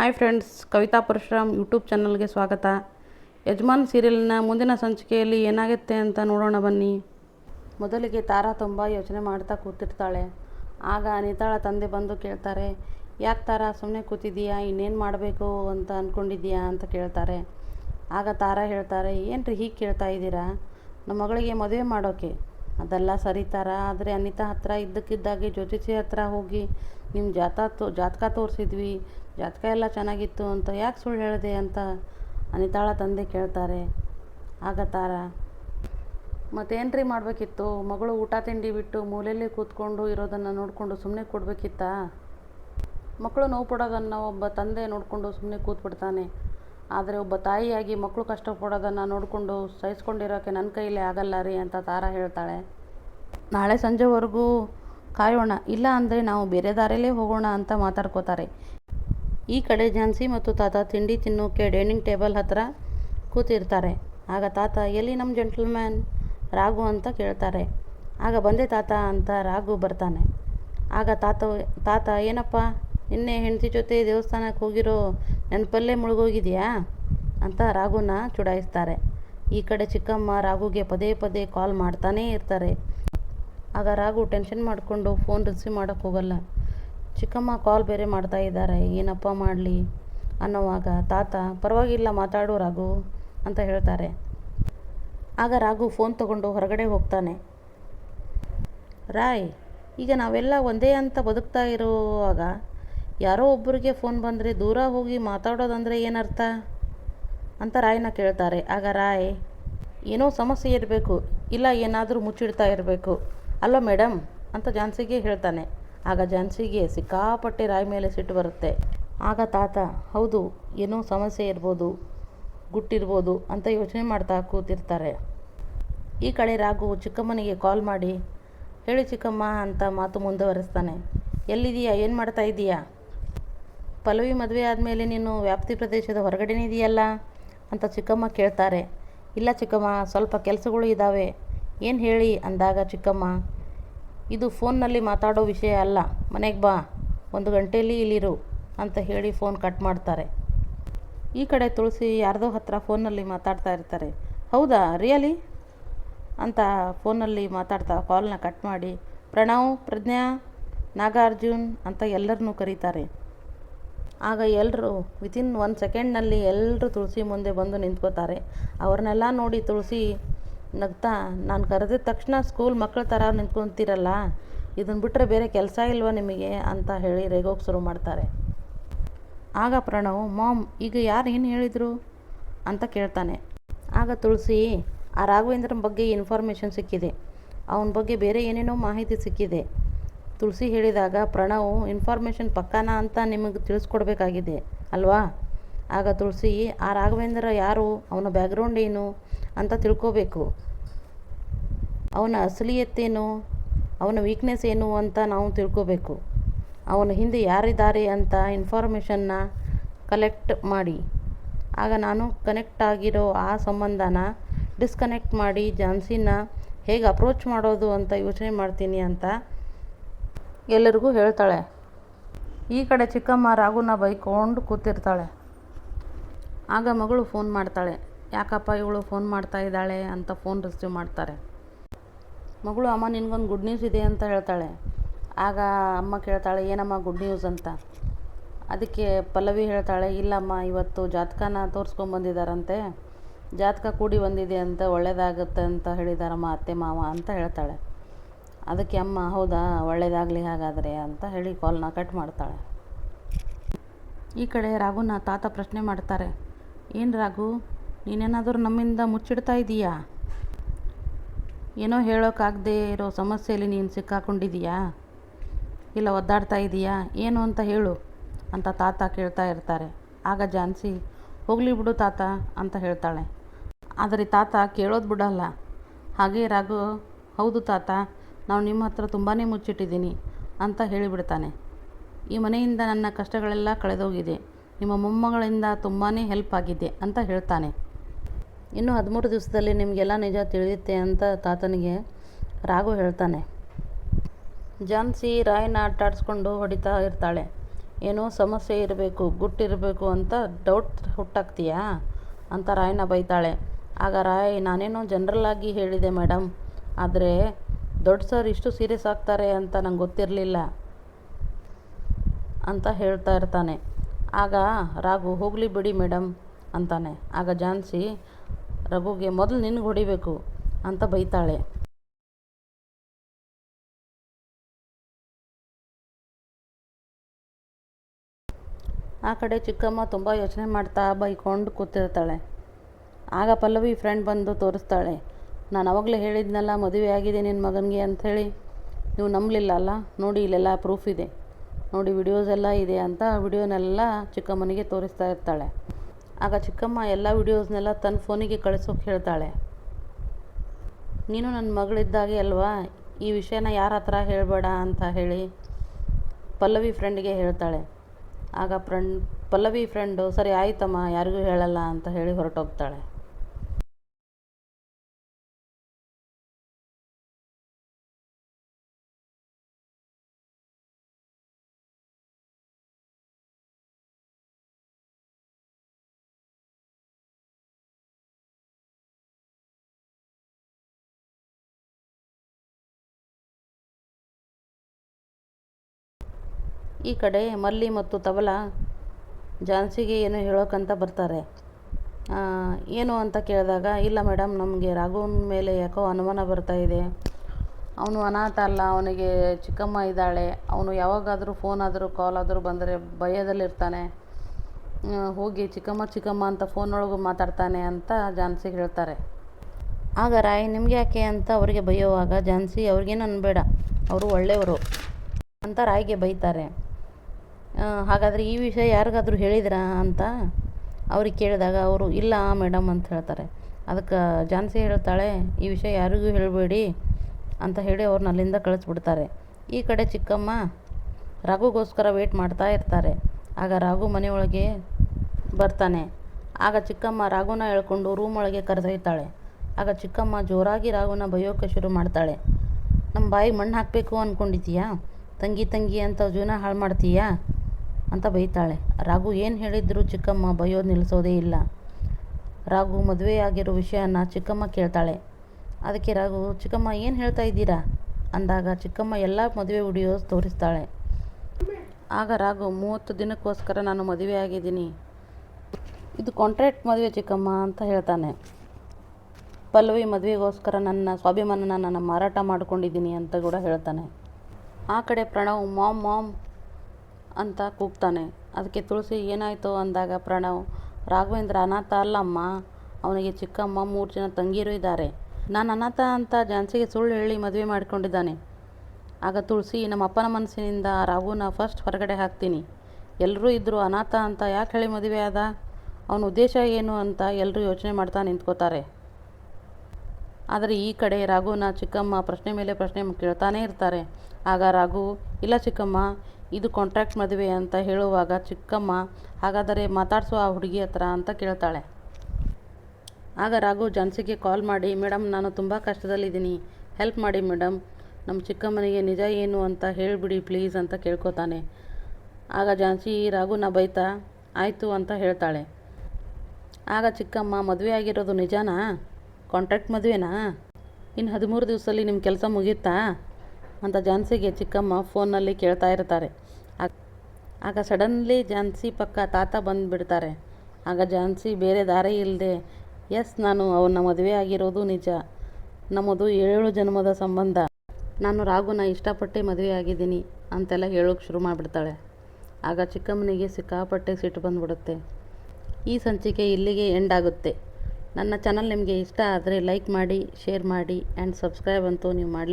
Hi friends Kavita Parashuram YouTube ಚಾನಲ್ಗೆ ಸ್ವಾಗತ. ಯಜಮಾನ್ ಸೀರಿಯಲ್ನ ಮುಂದಿನ ಸಂಚಿಕೆಯಲ್ಲಿ ಏನಾಗುತ್ತೆ ಅಂತ ನೋಡೋಣ ಬನ್ನಿ. ಮೊದಲಿಗೆ ತಾರಾ ತುಂಬ ಯೋಚನೆ ಮಾಡ್ತಾ ಕೂತಿರ್ತಾಳೆ. ಆಗ ಅನಿತಾಳ ತಂದೆ ಬಂದು ಕೇಳ್ತಾರೆ, ಯಾಕೆ ತಾರಾ ಸುಮ್ಮನೆ ಕೂತಿದ್ದೀಯಾ? ಇನ್ನೇನು ಮಾಡಬೇಕು ಅಂತ ಅಂದ್ಕೊಂಡಿದ್ದೀಯಾ ಅಂತ ಕೇಳ್ತಾರೆ. ಆಗ ತಾರಾ ಹೇಳ್ತಾರೆ ಏನು ರೀ ಹೀಗೆ ಕೇಳ್ತಾ ಇದ್ದೀರಾ? ನಮ್ಮ ಮಗಳಿಗೆ ಮದುವೆ ಮಾಡೋಕೆ. ಅದೆಲ್ಲ ಸರಿ ತಾರಾ ಆದರೆ ಅನಿತಾ ಹತ್ರ ಇದ್ದಕ್ಕಿದ್ದಾಗೆ ಜ್ಯೋತಿಷಿ ಹತ್ರ ಹೋಗಿ ನಿಮ್ಮ ಜಾತ ತೋ, ಜಾತಕ ತೋರಿಸಿದ್ವಿ, ಜಾತಕ ಎಲ್ಲ ಚೆನ್ನಾಗಿತ್ತು ಅಂತ ಯಾಕೆ ಸುಳ್ಳು ಹೇಳಿದೆ ಅಂತ ಅನಿತಾಳ ತಂದೆ ಕೇಳ್ತಾರೆ. ಆಗ ಮತ್ತೇನ್ರಿ ಮತ್ತೇನು ಮಾಡಬೇಕಿತ್ತು? ಮಗಳು ಊಟ ತಿಂಡಿ ಬಿಟ್ಟು ಮೂಲೆಯಲ್ಲಿ ಕೂತ್ಕೊಂಡು ಇರೋದನ್ನು ನೋಡಿಕೊಂಡು ಸುಮ್ಮನೆ ಕೊಡಬೇಕಿತ್ತಾ? ಮಕ್ಕಳು ನೋವು ಪಡೋದನ್ನು ಒಬ್ಬ ತಂದೆ ನೋಡಿಕೊಂಡು ಸುಮ್ಮನೆ ಕೂತ್ಬಿಡ್ತಾನೆ. ಆದರೆ ಒಬ್ಬ ತಾಯಿಯಾಗಿ ಮಕ್ಕಳು ಕಷ್ಟಪಡೋದನ್ನು ನೋಡಿಕೊಂಡು ಸಹಿಸ್ಕೊಂಡಿರೋಕ್ಕೆ ನನ್ನ ಕೈಲೇ ಆಗಲ್ಲ ರೀ ಅಂತ ತಾರ ಹೇಳ್ತಾಳೆ. ನಾಳೆ ಸಂಜೆವರೆಗೂ ಕಾಯೋಣ, ಇಲ್ಲ ಅಂದರೆ ನಾವು ಬೇರೆ ದಾರಿಯಲ್ಲೇ ಹೋಗೋಣ ಅಂತ ಮಾತಾಡ್ಕೋತಾರೆ. ಈ ಕಡೆ ಝಾನ್ಸಿ ಮತ್ತು ತಾತ ತಿಂಡಿ ತಿನ್ನೋಕೆ ಡೈನಿಂಗ್ ಟೇಬಲ್ ಹತ್ತಿರ ಕೂತಿರ್ತಾರೆ. ಆಗ ತಾತ, ಎಲ್ಲಿ ನಮ್ಮ ಜೆಂಟಲ್ಮ್ಯಾನ್ ರಾಘು ಅಂತ ಕೇಳ್ತಾರೆ. ಆಗ ಬಂದೆ ತಾತ ಅಂತ ರಾಘು ಬರ್ತಾನೆ. ಆಗ ತಾತ ತಾತ, ಏನಪ್ಪ, ನಿನ್ನೆ ಹೆಂಡತಿ ಜೊತೆ ದೇವಸ್ಥಾನಕ್ಕೆ ಹೋಗಿರೋ ನೆನಪಲ್ಲೇ ಮುಳುಗೋಗಿದೆಯಾ? ಅಂತ ರಾಘುನ ಚುಡಾಯಿಸ್ತಾರೆ. ಈ ಕಡೆ ಚಿಕ್ಕಮ್ಮ ರಾಘುಗೆ ಪದೇ ಪದೇ ಕಾಲ್ ಮಾಡ್ತಾನೇ ಇರ್ತಾರೆ. ಆಗ ರಾಘು ಟೆನ್ಷನ್ ಮಾಡಿಕೊಂಡು ಫೋನ್ ರಿಸೀವ್ ಮಾಡೋಕ್ಕೆ ಹೋಗಲ್ಲ. ಚಿಕ್ಕಮ್ಮ ಕಾಲ್ ಬೇರೆ ಮಾಡ್ತಾ ಇದ್ದಾರೆ. ಏನಪ್ಪ ಮಾಡಲಿ? ಅನ್ನೋವಾಗ ತಾತ, ಪರವಾಗಿಲ್ಲ ಮಾತಾಡು ರಾಘು ಅಂತ ಹೇಳ್ತಾರೆ. ಆಗ ರಾಘು ಫೋನ್ ತಗೊಂಡು ಹೊರಗಡೆ ಹೋಗ್ತಾನೆ. ರಾಯ್, ಈಗ ನಾವೆಲ್ಲ ಒಂದೇ ಅಂತ ಬದುಕ್ತಾ ಇರುವಾಗ ಯಾರೋ ಒಬ್ಬರಿಗೆ ಫೋನ್ ಬಂದರೆ ದೂರ ಹೋಗಿ ಮಾತಾಡೋದಂದರೆ ಏನರ್ಥ? ಅಂತ ರಾಯ್ನ ಕೇಳ್ತಾರೆ. ಆಗ ರಾಯ್, ಏನೋ ಸಮಸ್ಯೆ ಇರಬೇಕು, ಇಲ್ಲ ಏನಾದರೂ ಮುಚ್ಚಿಡ್ತಾ ಇರಬೇಕು. ಅಲ್ಲ ಮೇಡಮ್ ಅಂತ ಜಾನ್ಸಿಗೆ ಹೇಳ್ತಾನೆ. ಆಗ ಜಾನ್ಸಿಗೆ ಸಿಕ್ಕಾಪಟ್ಟೆ ರಾಯ್ ಮೇಲೆ ಸಿಟ್ಟು ಬರುತ್ತೆ. ಆಗ ತಾತ, ಹೌದು, ಏನೋ ಸಮಸ್ಯೆ ಇರ್ಬೋದು, ಗುಟ್ಟಿರ್ಬೋದು ಅಂತ ಯೋಚನೆ ಮಾಡ್ತಾ ಕೂತಿರ್ತಾರೆ. ಈ ಕಡೆ ರಾಘು ಚಿಕ್ಕಮ್ಮನಿಗೆ ಕಾಲ್ ಮಾಡಿ, ಹೇಳಿ ಚಿಕ್ಕಮ್ಮ ಅಂತ ಮಾತು ಮುಂದುವರಿಸ್ತಾನೆ. ಎಲ್ಲಿದೆಯಾ ಏನು ಮಾಡ್ತಾ ಇದ್ದೀಯಾ ಪಲ್ಲವಿ ಮದುವೆ ಆದಮೇಲೆ ನೀನು ವ್ಯಾಪ್ತಿ ಪ್ರದೇಶದ ಹೊರಗಡೆನೇ ಇದೆಯಲ್ಲ ಅಂತ ಚಿಕ್ಕಮ್ಮ ಕೇಳ್ತಾರೆ. ಇಲ್ಲ ಚಿಕ್ಕಮ್ಮ, ಸ್ವಲ್ಪ ಕೆಲಸಗಳು ಇದ್ದಾವೆ ಏನು ಹೇಳಿ ಅಂದಾಗ ಚಿಕ್ಕಮ್ಮ, ಇದು ಫೋನ್ನಲ್ಲಿ ಮಾತಾಡೋ ವಿಷಯ ಅಲ್ಲ. ಮನೆಗೆ ಬಾ, ಒಂದು ಗಂಟೆಯಲ್ಲಿ ಇಲ್ಲಿರು ಅಂತ ಹೇಳಿ ಫೋನ್ ಕಟ್ ಮಾಡ್ತಾರೆ. ಈ ಕಡೆ ತುಳಸಿ ಯಾರ್ದೋ ಹತ್ರ ಫೋನ್ನಲ್ಲಿ ಮಾತಾಡ್ತಾ ಇರ್ತಾರೆ. ಹೌದಾ, ರಿಯಲಿ? ಅಂತ ಫೋನಲ್ಲಿ ಮಾತಾಡ್ತಾ ಕಾಲ್ನ ಕಟ್ ಮಾಡಿ, ಪ್ರಣವ್, ಪ್ರಜ್ಞಾ, ನಾಗಾರ್ಜುನ್ ಅಂತ ಎಲ್ಲರನ್ನೂ ಕರೀತಾರೆ. ಆಗ ಎಲ್ಲರೂ ವಿತಿನ್ ಒನ್ ಸೆಕೆಂಡ್ನಲ್ಲಿ ಎಲ್ಲರೂ ತುಳಸಿ ಮುಂದೆ ಬಂದು ನಿಂತ್ಕೋತಾರೆ. ಅವ್ರನ್ನೆಲ್ಲ ನೋಡಿ ತುಳಸಿ, ನಗ್ತಾ, ನಾನು ಕರೆದಿದ ತಕ್ಷಣ ಸ್ಕೂಲ್ ಮಕ್ಕಳ ಥರ ನಿಂತ್ಕೊತೀರಲ್ಲ ಇದನ್ನು ಬಿಟ್ಟರೆ ಬೇರೆ ಕೆಲಸ ಇಲ್ವಾ ನಿಮಗೆ? ಅಂತ ಹೇಳಿ ರೇಗೋಗಿ ಶುರು ಮಾಡ್ತಾರೆ. ಆಗ ಪ್ರಣವ್, ಮಾಮ್, ಈಗ ಯಾರು ಏನು ಹೇಳಿದರು? ಅಂತ ಕೇಳ್ತಾನೆ. ಆಗ ತುಳಸಿ, ಆ ರಾಘವೇಂದ್ರನ ಬಗ್ಗೆ ಇನ್ಫಾರ್ಮೇಷನ್ ಸಿಕ್ಕಿದೆ. ಅವನ ಬಗ್ಗೆ ಬೇರೆ ಏನೇನೋ ಮಾಹಿತಿ ಸಿಕ್ಕಿದೆ. ತುಳಸಿ ಹೇಳಿದಾಗ, ಪ್ರಣವ್ ಇನ್ಫಾರ್ಮೇಷನ್ ಪಕ್ಕಾನ ಅಂತ ನಿಮಗೆ ತಿಳಿಸ್ಕೊಡ್ಬೇಕಾಗಿದೆ, ಅಲ್ವಾ? ಆಗ ತುಳಸಿ, ಆ ರಾಘವೇಂದ್ರ ಯಾರು? ಅವನ ಬ್ಯಾಕ್ಗ್ರೌಂಡ್ ಏನು? ಅಂತ ತಿಳ್ಕೋಬೇಕು. ಅವನ ಅಸಲಿಯತ್ತೇನು? ಅವನ ವೀಕ್ನೆಸ್ ಏನು ಅಂತ ನಾವು ತಿಳ್ಕೋಬೇಕು. ಅವನ ಹಿಂದೆ ಯಾರಿದ್ದಾರೆ ಅಂತ ಇನ್ಫಾರ್ಮೇಷನ್ನ ಕಲೆಕ್ಟ್ ಮಾಡಿ. ಆಗ ನಾನು ಕನೆಕ್ಟ್ ಆಗಿರೋ ಆ ಸಂಬಂಧನ ಡಿಸ್ಕನೆಕ್ಟ್ ಮಾಡಿ, ಜಾನ್ಸಿನ ಹೇಗೆ ಅಪ್ರೋಚ್ ಮಾಡೋದು ಅಂತ ಯೋಚನೆ ಮಾಡ್ತೀನಿ ಅಂತ ಎಲ್ಲರಿಗೂ ಹೇಳ್ತಾಳೆ. ಈ ಕಡೆ ಚಿಕ್ಕಮ್ಮ ರಾಘುನ ಬೈಕೊಂಡು ಕೂತಿರ್ತಾಳೆ. ಆಗ ಮಗಳು ಫೋನ್ ಮಾಡ್ತಾಳೆ. ಯಾಕಪ್ಪ ಇವಳು ಫೋನ್ ಮಾಡ್ತಾ ಇದ್ದಾಳೆ ಅಂತ ಫೋನ್ ರಿಸೀವ್ ಮಾಡ್ತಾರೆ. ಮಗಳು, ಅಮ್ಮ, ನಿನಗೊಂದು ಗುಡ್ ನ್ಯೂಸ್ ಇದೆ ಅಂತ ಹೇಳ್ತಾಳೆ. ಆಗ ಅಮ್ಮ ಕೇಳ್ತಾಳೆ, ಏನಮ್ಮ ಗುಡ್ ನ್ಯೂಸ್ ಅಂತ? ಅದಕ್ಕೆ ಪಲ್ಲವಿ ಹೇಳ್ತಾಳೆ, ಇಲ್ಲಮ್ಮ, ಇವತ್ತು ಜಾತಕನ ತೋರಿಸ್ಕೊಂಬಂದಿದ್ದಾರಂತೆ ಜಾತಕ ಕೂಡಿ ಬಂದಿದೆ ಅಂತ ಒಳ್ಳೆಯದಾಗುತ್ತೆ ಅಂತ ಹೇಳಿದಾರಮ್ಮ ಅತ್ತೆ, ಮಾವ ಅಂತ ಹೇಳ್ತಾಳೆ. ಅದಕ್ಕೆ ಅಮ್ಮ, ಹೌದಾ, ಒಳ್ಳೇದಾಗಲಿ ಹಾಗಾದರೆ ಅಂತ ಹೇಳಿ ಕಾಲ್ನ ಕಟ್ ಮಾಡ್ತಾಳೆ. ಈ ಕಡೆ ರಾಘುನ ತಾತ ಪ್ರಶ್ನೆ ಮಾಡ್ತಾರೆ, ಏನು ರಾಘು, ನೀನೇನಾದರೂ ನಮ್ಮಿಂದ ಮುಚ್ಚಿಡ್ತಾ ಇದ್ದೀಯಾ ಏನೋ ಹೇಳೋಕ್ಕಾಗದೇ ಇರೋ ಸಮಸ್ಯೆಯಲ್ಲಿ ನೀನು ಸಿಕ್ಕಾಕೊಂಡಿದೀಯಾ? ಇಲ್ಲ ಒದ್ದಾಡ್ತಾ ಇದೀಯಾ? ಏನು ಅಂತ ಹೇಳು ಅಂತ ತಾತ ಕೇಳ್ತಾ ಇರ್ತಾರೆ. ಆಗ ಜಾನ್ಸಿ, ಹೋಗಲಿ ಬಿಡು ತಾತ ಅಂತ ಹೇಳ್ತಾಳೆ. ಆದರೆ ತಾತ ಕೇಳೋದು ಬಿಡಲ್ಲ. ಹಾಗೇ ರಾಘು, ಹೌದು ತಾತ ನಾವು ನಿಮ್ಮ ಹತ್ರ ತುಂಬಾ ಮುಚ್ಚಿಟ್ಟಿದ್ದೀನಿ ಅಂತ ಹೇಳಿಬಿಡ್ತಾನೆ. ಈ ಮನೆಯಿಂದ ನನ್ನ ಕಷ್ಟಗಳೆಲ್ಲ ಕಳೆದೋಗಿದೆ. ನಿಮ್ಮ ಮೊಮ್ಮಗಳಿಂದ ತುಂಬಾ ಹೆಲ್ಪ್ ಆಗಿದೆ ಅಂತ ಹೇಳ್ತಾನೆ. ಇನ್ನು ಹದಿಮೂರು ದಿವಸದಲ್ಲಿ ನಿಮಗೆಲ್ಲ ನಿಜ ತಿಳಿಯುತ್ತೆ ಅಂತ ತಾತನಿಗೆ ರಾಘು ಹೇಳ್ತಾನೆ. ಜಾನ್ಸಿ ರಾಯನ ಅಟ್ಟಾಡಿಸ್ಕೊಂಡು ಹೊಡಿತಾ ಇರ್ತಾಳೆ. ಏನೋ ಸಮಸ್ಯೆ ಇರಬೇಕು, ಗುಟ್ಟಿರಬೇಕು ಅಂತ ಡೌಟ್ ಹುಟ್ಟಾಕ್ತೀಯಾ ಅಂತ ರಾಯನ ಬೈತಾಳೆ. ಆಗ ರಾಯ್, ನಾನೇನೋ ಜನರಲ್ಲಾಗಿ ಹೇಳಿದೆ ಮೇಡಮ್ ಆದರೆ ದೊಡ್ಡ ಸರ್, ಇಷ್ಟು ಸೀರಿಯಸ್ ಆಗ್ತಾರೆ ಅಂತ ನಂಗೆ ಗೊತ್ತಿರಲಿಲ್ಲ ಅಂತ ಹೇಳ್ತಾ ಇರ್ತಾನೆ. ಆಗ ರಾಘು, ಹೋಗಲಿ ಬಿಡಿ ಮೇಡಮ್ ಅಂತಾನೆ. ಆಗ ಜಾನ್ಸಿ ರಘುಗೆ ಮೊದಲು ನಿನ್ಗೆ ಹೊಡಿಬೇಕು ಅಂತ ಬೈತಾಳೆ. ಆ ಕಡೆ ಚಿಕ್ಕಮ್ಮ ತುಂಬ ಯೋಚನೆ ಮಾಡ್ತಾ ಬೈಕೊಂಡು ಕೂತಿರ್ತಾಳೆ. ಆಗ ಪಲ್ಲವಿ ಫ್ರೆಂಡ್ ಬಂದು ತೋರಿಸ್ತಾಳೆ. ನಾನು ಅವಾಗಲೇ ಹೇಳಿದ್ನಲ್ಲ, ಮದುವೆ ಆಗಿದೆ ನಿನ್ನ ಮಗನಿಗೆ ಅಂಥೇಳಿ. ನೀವು ನಂಬಲಿಲ್ಲ ಅಲ್ಲ? ನೋಡಿ, ಇಲ್ಲೆಲ್ಲ ಪ್ರೂಫ್ ಇದೆ. ನೋಡಿ ವಿಡಿಯೋಸ್ ಎಲ್ಲ ಇದೆ ಅಂತ ವಿಡಿಯೋನೆಲ್ಲ ಚಿಕ್ಕಮ್ಮನಿಗೆ ತೋರಿಸ್ತಾ ಇರ್ತಾಳೆ. ಆಗ ಚಿಕ್ಕಮ್ಮ ಎಲ್ಲ ವಿಡಿಯೋಸ್ನೆಲ್ಲ ತನ್ನ ಫೋನಿಗೆ ಕಳಿಸೋಕೆ ಹೇಳ್ತಾಳೆ. ನೀನು ನನ್ನ ಮಗಳಿದ್ದಾಗೆ ಅಲ್ವಾ? ಈ ವಿಷಯನ ಯಾರ ಹತ್ರ ಹೇಳಬೇಡ ಅಂತ ಹೇಳಿ ಪಲ್ಲವಿ ಫ್ರೆಂಡಿಗೆ ಹೇಳ್ತಾಳೆ. ಆಗ ಫ್ರೆಂಡ್ ಪಲ್ಲವಿ ಫ್ರೆಂಡು ಸರಿ ಆಯ್ತಮ್ಮ, ಯಾರಿಗೂ ಹೇಳಲ್ಲ ಅಂತ ಹೇಳಿ ಹೊರಟೋಗ್ತಾಳೆ. ಈ ಕಡೆ ಮಲ್ಲಿ ಮತ್ತು ತಬಲ ಝಾನ್ಸಿಗೆ ಏನು ಹೇಳೋಕ್ಕಂತ ಬರ್ತಾರೆ. ಏನು ಅಂತ ಕೇಳಿದಾಗ, ಇಲ್ಲ ಮೇಡಮ್, ನಮಗೆ ರಾಘವನ ಮೇಲೆ ಯಾಕೋ ಅನುಮಾನ ಬರ್ತಾ ಇದೆ. ಅವನು ಅನಾಥ ಅಲ್ಲ, ಅವನಿಗೆ ಚಿಕ್ಕಮ್ಮ ಇದ್ದಾಳೆ. ಅವನು ಯಾವಾಗಾದರೂ ಫೋನ್ ಆದರೂ ಕಾಲ್ ಆದರೂ ಬಂದರೆ ಭಯದಲ್ಲಿರ್ತಾನೆ ಹೋಗಿ ಚಿಕ್ಕಮ್ಮ ಚಿಕ್ಕಮ್ಮ ಅಂತ ಫೋನೊಳಗೂ ಮಾತಾಡ್ತಾನೆ ಅಂತ ಝಾನ್ಸಿಗೆ ಹೇಳ್ತಾರೆ. ಆಗ ರಾಯ್, ನಿಮ್ಗೆ ಯಾಕೆ ಅಂತ ಅವರಿಗೆ ಬೈಯೋವಾಗ ಝಾನ್ಸಿ ಅವ್ರಿಗೇನು ಅನ್ಬೇಡ. ಅವರು ಒಳ್ಳೆಯವರು ಅಂತ ರಾಯ್ಗೆ ಬೈತಾರೆ. ಹಾಗಾದರೆ ಈ ವಿಷಯ ಯಾರಿಗಾದರೂ ಹೇಳಿದ್ರಾ ಅಂತ? ಅವ್ರಿಗೆ ಕೇಳಿದಾಗ ಅವರು, ಇಲ್ಲ ಮೇಡಮ್ ಅಂತ ಹೇಳ್ತಾರೆ. ಅದಕ್ಕೆ ಝಾನ್ಸಿ ಹೇಳ್ತಾಳೆ, ಈ ವಿಷಯ ಯಾರಿಗೂ ಹೇಳಬೇಡಿ ಅಂತ ಹೇಳಿ ಅವ್ರನ್ನ ಅಲ್ಲಿಂದ ಕಳಿಸ್ಬಿಡ್ತಾರೆ. ಈ ಕಡೆ ಚಿಕ್ಕಮ್ಮ ರಾಘುಗೋಸ್ಕರ ವೇಟ್ ಮಾಡ್ತಾ ಇರ್ತಾರೆ. ಆಗ ರಾಘು ಮನೆಯೊಳಗೆ ಬರ್ತಾನೆ. ಆಗ ಚಿಕ್ಕಮ್ಮ ರಾಘುನ ಎಳ್ಕೊಂಡು ರೂಮ್ ಒಳಗೆ ಕರೆದೊಯ್ತಾಳೆ. ಆಗ ಚಿಕ್ಕಮ್ಮ ಜೋರಾಗಿ ರಾಘುನ ಬೈಯೋಕ್ಕೆ ಶುರು ಮಾಡ್ತಾಳೆ. ನಮ್ಮ ಬಾಯಿಗೆ ಮಣ್ಣು ಹಾಕಬೇಕು ಅಂದ್ಕೊಂಡಿದ್ದೀಯಾ ತಂಗಿ ತಂಗಿ ಅಂತ ಜೀವನ ಹಾಳು ಮಾಡ್ತೀಯಾ? ಅಂತ ಬೈತಾಳೆ. ರಾಘು ಏನು ಹೇಳಿದ್ರು ಚಿಕ್ಕಮ್ಮ ಬೈಯೋದು ನಿಲ್ಲಿಸೋದೇ ಇಲ್ಲ. ರಾಘು ಮದುವೆಯಾಗಿರೋ ವಿಷಯನ ಚಿಕ್ಕಮ್ಮ ಕೇಳ್ತಾಳೆ. ಅದಕ್ಕೆ ರಾಘು, ಚಿಕ್ಕಮ್ಮ, ಏನು ಹೇಳ್ತಾ ಇದ್ದೀರಾ? ಅಂದಾಗ ಚಿಕ್ಕಮ್ಮ ಎಲ್ಲ ಮದುವೆ ವಿಡಿಯೋಸ್ ತೋರಿಸ್ತಾಳೆ. ಆಗ ರಾಘು, ಮೂವತ್ತು ದಿನಕ್ಕೋಸ್ಕರ ನಾನು ಮದುವೆ ಆಗಿದ್ದೀನಿ. ಇದು ಕಾಂಟ್ರಾಕ್ಟ್ ಮದುವೆ ಚಿಕ್ಕಮ್ಮ ಅಂತ ಹೇಳ್ತಾನೆ. ಪಲ್ಲವಿ ಮದುವೆಗೋಸ್ಕರ ನನ್ನ ಸ್ವಾಭಿಮಾನನ ನಾನು ಮಾರಾಟ ಮಾಡ್ಕೊಂಡಿದ್ದೀನಿ ಅಂತ ಕೂಡ ಹೇಳ್ತಾನೆ. ಆ ಕಡೆ ಪ್ರಣವ್, ಮಾಮ್ ಮಾಮ್ ಅಂತ ಕೂಗ್ತಾನೆ. ಅದಕ್ಕೆ ತುಳಸಿ ಏನಾಯಿತು ಅಂದಾಗ ಪ್ರಣವ್, ರಾಘವೇಂದ್ರ ಅನಾಥ ಅಲ್ಲಮ್ಮ, ಅವನಿಗೆ ಚಿಕ್ಕಮ್ಮ ಮೂರು ಜನ ತಂಗಿಯರು ಇದ್ದಾರೆ. ನಾನು ಅನಾಥ ಅಂತ ಝಾನ್ಸಿಗೆ ಸುಳ್ಳು ಹೇಳಿ ಮದುವೆ ಮಾಡಿಕೊಂಡಿದ್ದಾನೆ. ಆಗ ತುಳಸಿ, ನಮ್ಮ ಅಪ್ಪನ ಮನಸ್ಸಿನಿಂದ ರಾಘುನ ಫಸ್ಟ್ ಹೊರಗಡೆ ಹಾಕ್ತೀನಿ. ಎಲ್ಲರೂ ಇದ್ದರು ಅನಾಥ ಅಂತ ಯಾಕೆ ಹೇಳಿ ಮದುವೆ ಆದ? ಅವನ ಉದ್ದೇಶ ಏನು ಅಂತ ಎಲ್ಲರೂ ಯೋಚನೆ ಮಾಡ್ತಾ ನಿಂತ್ಕೋತಾರೆ. ಆದರೆ ಈ ಕಡೆ ರಾಘುನ ಚಿಕ್ಕಮ್ಮ ಪ್ರಶ್ನೆ ಮೇಲೆ ಪ್ರಶ್ನೆ ಕೇಳ್ತಾನೇ ಇರ್ತಾರೆ. ಆಗ ರಾಘು, ಇಲ್ಲ ಚಿಕ್ಕಮ್ಮ ಇದು ಕಾಂಟ್ರಾಕ್ಟ್ ಮದುವೆ ಅಂತ ಹೇಳುವಾಗ ಚಿಕ್ಕಮ್ಮ ಹಾಗಾದರೆ ಮಾತಾಡಿಸು ಆ ಹುಡುಗಿ ಹತ್ರ ಅಂತ ಕೇಳ್ತಾಳೆ. ಆಗ ರಾಘು ಝಾನ್ಸಿಗೆ ಕಾಲ್ ಮಾಡಿ ಮೇಡಮ್ ನಾನು ತುಂಬ ಕಷ್ಟದಲ್ಲಿದ್ದೀನಿ. ಹೆಲ್ಪ್ ಮಾಡಿ ಮೇಡಮ್ ನಮ್ಮ ಚಿಕ್ಕಮ್ಮನಿಗೆ ನಿಜ ಏನು ಅಂತ ಹೇಳಿಬಿಡಿ ಪ್ಲೀಸ್ ಅಂತ ಕೇಳ್ಕೊತಾನೆ. ಆಗ ಜಾನ್ಸಿ, ರಾಘುನ ಬೈತಾ? ಆಯಿತು ಅಂತ ಹೇಳ್ತಾಳೆ. ಆಗ ಚಿಕ್ಕಮ್ಮ, ಮದುವೆ ಆಗಿರೋದು ನಿಜನಾ? ಕಾಂಟ್ರಾಕ್ಟ್ ಮದುವೆನಾ? ಇನ್ನು ಹದಿಮೂರು ದಿವಸದಲ್ಲಿ ನಿಮ್ಮ ಕೆಲಸ ಮುಗೀತಾ? ಅಂತ ಜಾನ್ಸಿಗೆ ಚಿಕ್ಕಮ್ಮ ಫೋನಲ್ಲಿ ಕೇಳ್ತಾ ಇರ್ತಾರೆ. ಆಗ ಸಡನ್ಲಿ ಝಾನ್ಸಿ ಪಕ್ಕ ತಾತ ಬಂದುಬಿಡ್ತಾರೆ. ಆಗ ಝಾನ್ಸಿ ಬೇರೆ ದಾರಿ ಇಲ್ಲದೆ ಎಸ್ ನಾನು ಅವನ ಮದುವೆ ಆಗಿರೋದು ನಿಜ. ನಮ್ಮದು ಏಳು ಜನ್ಮದ ಸಂಬಂಧ. ನಾನು ರಾಘುನ ಇಷ್ಟಪಟ್ಟೆ ಮದುವೆ ಆಗಿದ್ದೀನಿ ಅಂತೆಲ್ಲ ಹೇಳೋಕೆ ಶುರು ಮಾಡಿಬಿಡ್ತಾಳೆ. ಆಗ ಚಿಕ್ಕಮ್ಮನಿಗೆ ಸಿಕ್ಕಾಪಟ್ಟೆ ಸಿಟ್ಟು ಬಂದ್ಬಿಡುತ್ತೆ. ಈ ಸಂಚಿಕೆ ಇಲ್ಲಿಗೆ ಎಂಡ್ ಆಗುತ್ತೆ. ನನ್ನ ಚಾನಲ್ ನಿಮಗೆ ಇಷ್ಟ ಆದರೆ ಲೈಕ್ ಮಾಡಿ, ಶೇರ್ ಮಾಡಿ ಆ್ಯಂಡ್ ಸಬ್ಸ್ಕ್ರೈಬ್ ಅಂತೂ ನೀವು ಮಾಡಲೇ